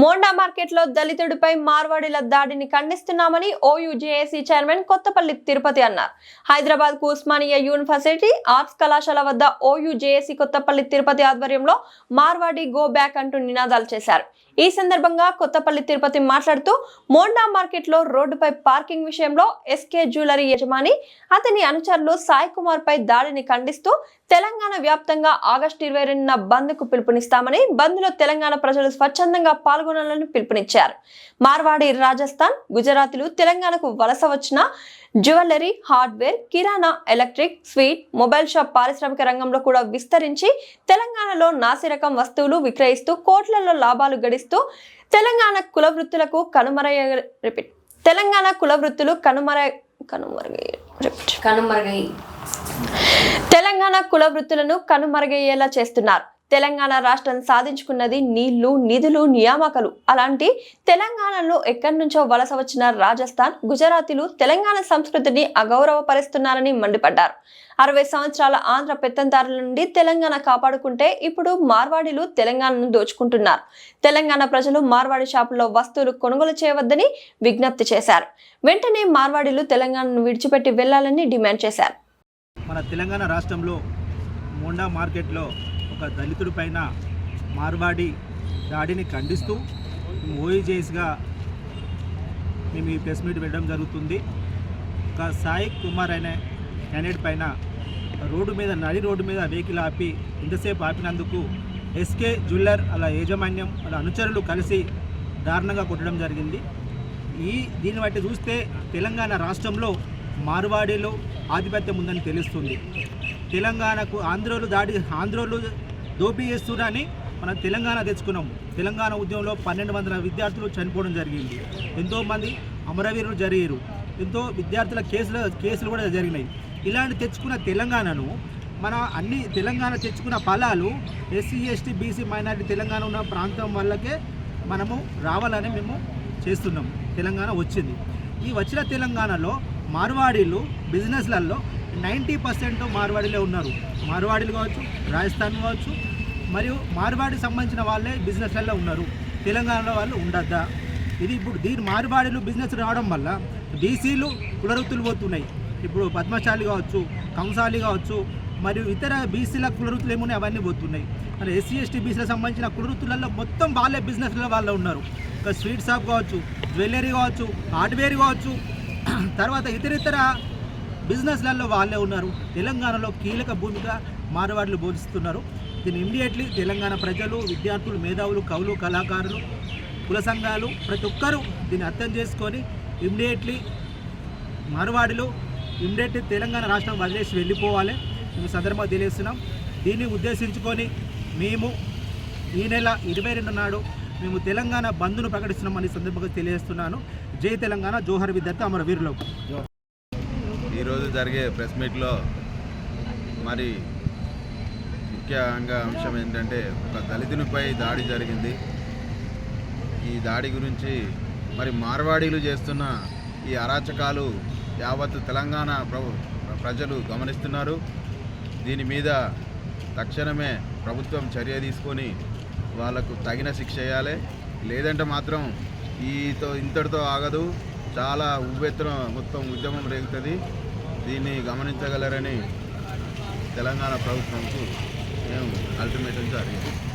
మోండా మార్కెట్లో దళితుడిపై మార్వాడీల దాడిని ఖండిస్తున్నామని ఓయూజేఏసీ చైర్మన్ కొత్తపల్లి తిరుపతి అన్నారు. హైదరాబాద్కు ఉస్మానియా యూనివర్సిటీ ఆర్ట్స్ కళాశాల వద్ద ఓయూజేఏసీ కొత్తపల్లి తిరుపతి ఆధ్వర్యంలో మార్వాడి గో బ్యాక్ అంటూ నినాదాలు చేశారు. ఈ సందర్భంగా కొత్తపల్లి తిరుపతి మాట్లాడుతూ మోండా మార్కెట్లో రోడ్డుపై పార్కింగ్ విషయంలో ఎస్కే జ్యువెలరీ యజమాని అతని అనుచరులు సాయి కుమార్ పై దాడిని ఖండిస్తూ తెలంగాణ వ్యాప్తంగా ఆగస్టు ఇరవై రెండున బంద్కు పిలుపునిస్తామని బంద్లో తెలంగాణ ప్రజలు స్వచ్ఛందంగా పాల్గొనాలని పిలుపునిచ్చారు. మార్వాడి రాజస్థాన్ గుజరాతీలు తెలంగాణకు వలస వచ్చిన జ్యువెలరీ హార్డ్వేర్ కిరాణా ఎలక్ట్రిక్ స్వీట్ మొబైల్ షాప్ పారిశ్రామిక రంగంలో కూడా విస్తరించి తెలంగాణలో నాసిరకం వస్తువులు విక్రయిస్తూ కోట్లలో లాభాలు గడిస్తూ తెలంగాణ కుల వృత్తులకు కనుమరయ్య రిపీట్ తెలంగాణ కుల వృత్తులు కనుమర కనుమరుగయ్య రిపీట్ కనుమరుగై తెలంగాణ కుల వృత్తులను కనుమరుగయ్యేలా చేస్తున్నారు. తెలంగాణ రాష్ట్రం సాధించుకున్నది నీళ్ళు నిధులు నియామకాలు. అలాంటి తెలంగాణలో ఎక్కడి నుంచో వలస వచ్చిన రాజస్థాన్ గుజరాతీలు తెలంగాణ సంస్కృతిని అగౌరవపరుస్తున్నారని మండిపడ్డారు. అరవై సంవత్సరాల ఆంధ్ర పెత్తందారుల నుండి తెలంగాణ కాపాడుకుంటే ఇప్పుడు మార్వాడీలు తెలంగాణను దోచుకుంటున్నారు. తెలంగాణ ప్రజలు మార్వాడి షాపుల్లో వస్తువులు కొనుగోలు చేయవద్దని విజ్ఞప్తి చేశారు. వెంటనే మార్వాడీలు తెలంగాణను విడిచిపెట్టి వెళ్ళాలని డిమాండ్ చేశారు. మన తెలంగాణ రాష్ట్రంలో మోండా మార్కెట్లో ఒక దళితుడి పైన మార్వాడి దాడిని ఖండిస్తూ ఓఈజేస్గా మేము ఈ ప్రెస్ మీట్ పెట్టడం జరుగుతుంది. ఒక సాయి కుమార్ అనే క్యాండిడేట్ పైన రోడ్డు మీద నడి రోడ్డు మీద వెహికల్ ఆపి ఇంతసేపు ఆపినందుకు ఎస్కే జ్యువెలర్ అలా యాజమాన్యం అలా అనుచరులు కలిసి దారుణంగా కొట్టడం జరిగింది. ఈ దీన్ని బట్టి చూస్తే తెలంగాణ రాష్ట్రంలో మార్వాడీలో ఆధిపత్యం ఉందని తెలుస్తుంది. తెలంగాణకు ఆంధ్రోలు దాడి ఆంధ్రోలు దోపీ చేస్తున్నారని మనం తెలంగాణ తెచ్చుకున్నాం. తెలంగాణ ఉద్యమంలో పన్నెండు వందల విద్యార్థులు చనిపోవడం జరిగింది. ఎంతోమంది అమరవీరులు జరిగారు. ఎంతో విద్యార్థుల కేసులు కేసులు కూడా జరిగినాయి. ఇలాంటి తెచ్చుకున్న తెలంగాణను మన అన్ని తెలంగాణ తెచ్చుకున్న ఫలాలు SC ST BC minority Telangana ఉన్న ప్రాంతం వాళ్ళకే మనము రావాలని మేము చేస్తున్నాం. తెలంగాణ వచ్చింది. ఈ వచ్చిన తెలంగాణలో మార్వాడీలు బిజినెస్లలో నైంటీ పర్సెంట్ మార్వాడీలే ఉన్నారు. మార్వాడీలు కావచ్చు రాజస్థాన్ కావచ్చు మరియు మార్వాడికి సంబంధించిన వాళ్ళే బిజినెస్లలో ఉన్నారు. తెలంగాణలో వాళ్ళు ఉండద్దా? ఇది ఇప్పుడు దీని మార్వాడీలు బిజినెస్ రావడం వల్ల బీసీలు కులవృత్తులు పోతున్నాయి. ఇప్పుడు పద్మశాలి కావచ్చు కంసాలి కావచ్చు మరియు ఇతర బీసీల కులవృత్తులు ఏమున్నాయి? అవన్నీ పోతున్నాయి. మరి ఎస్సీ ఎస్టీ బీసీలకు సంబంధించిన కులవృత్తులలో మొత్తం వాళ్ళే బిజినెస్లో వాళ్ళు ఉన్నారు. ఒక స్వీట్ షాప్ కావచ్చు జ్యువెలరీ కావచ్చు హార్డ్వేర్ కావచ్చు తర్వాత ఇతర ఇతర బిజినెస్లలో వాళ్ళే ఉన్నారు. తెలంగాణలో కీలక భూమిక మారవాడులు బోధిస్తున్నారు. దీన్ని ఇమ్మీడియట్లీ తెలంగాణ ప్రజలు విద్యార్థులు మేధావులు కవులు కళాకారులు కుల సంఘాలు ప్రతి ఒక్కరూ దీన్ని అర్థం చేసుకొని ఇమ్మీడియట్లీ మార్వాడిలో ఇమ్మీడియట్లీ తెలంగాణ రాష్ట్రం వదిలేసి వెళ్ళిపోవాలి మేము సందర్భంగా తెలియజేస్తున్నాం. దీన్ని ఉద్దేశించుకొని మేము ఈ నెల ఇరవై రెండు నాడు మేము తెలంగాణ బంద్ను ప్రకటిస్తున్నామని సందర్భంగా తెలియజేస్తున్నాను. జై తెలంగాణ జోహర్ విద్యార్థి అమర ఈరోజు జరిగే ప్రెస్ మీట్లో మరి ముఖ్యంగా అంశం ఏంటంటే ఒక దళితునిపై దాడి జరిగింది. ఈ దాడి గురించి మరి మార్వాడీలు చేస్తున్న ఈ అరాచకాలు యావత్ తెలంగాణ ప్రభు ప్రజలు గమనిస్తున్నారు. దీని మీద తక్షణమే ప్రభుత్వం చర్య తీసుకొని వాళ్ళకు తగిన శిక్ష వేయాలి లేదంటే మాత్రం ఈతో ఇంతటితో ఆగదు. చాలా ఉవ్వెత్తున మొత్తం ఉద్యమం రేగుతుంది. దీన్ని గమనించగలరని తెలంగాణ ప్రభుత్వంకు మేము అల్టిమేటం జారీ చేస్తాం